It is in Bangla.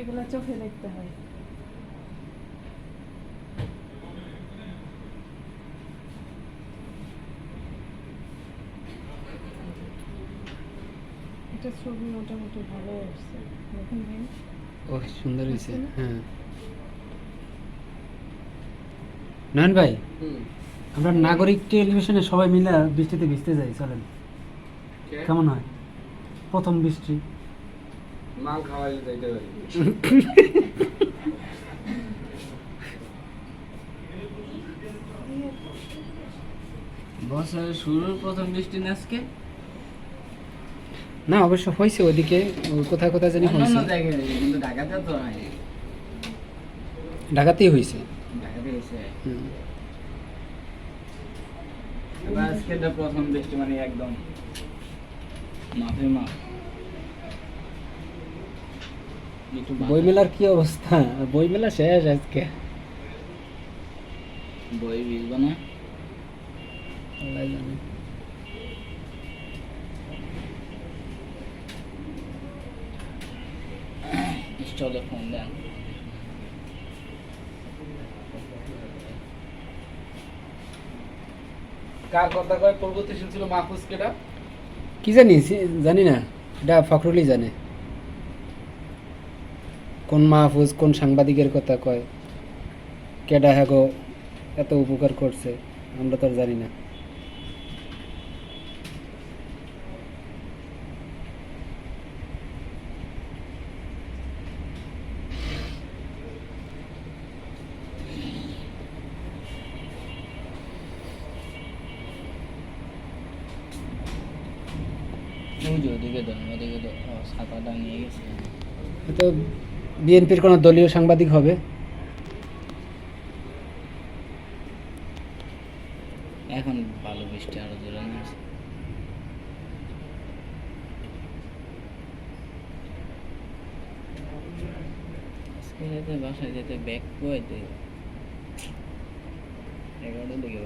এগুলো চোখে দেখতে হয়। এটা ছবি মোটামুটি ভালো আসছে দেখুন ভাই। ও সুন্দর হয়েছে হ্যাঁ। নয়ন ভাই আমরা নাগরিক টেলিভিশনে সবাই মিলে বৃষ্টিতে ভিজতে যাই চলেন। কেমন হয়? প্রথম বৃষ্টি। মাল খাওয়াইলে যাইতে পারি। বছরের শুরুর প্রথম বৃষ্টি না আজকে? না অবশ্য হয়েছে ওদিকে কোথায় কোথায় জানি হয়েছে। কিন্তু ঢাকাতে তো হয়নি ঢাকাতেই হয়েছে। ঢাকাতে হয়েছে। এবার আজকে প্রথম বৃষ্টি মানে একদম একটু বাতাস- বইমেলার কি অবস্থা? বইমেলা শেষ আজকে। বই ভিজবো না। আল্লাহ জানে। স্টলে ফোন দেন। কার কথা কয়? প্রগতিশীল ছিল মাহফুজ কেটা কি জানি জানি না। এটা ফখরুলই জানে। কোন মাহফুজ কোন সাংবাদিকের কথা কয়? কেডা হ্যাগো? এত উপকার করছে। আমরা তো আর জানি না। ওদিকে ওদিকে তো ছাতাটা নিয়ে গেছে। তো বিএনপির কোনো দলীয় সাংবাদিক হবে? এখন ভালো বৃষ্টি আরও জোরে নামছে। বাসায় যেতে ব্যাগ পাইতে এগারোটার দিকে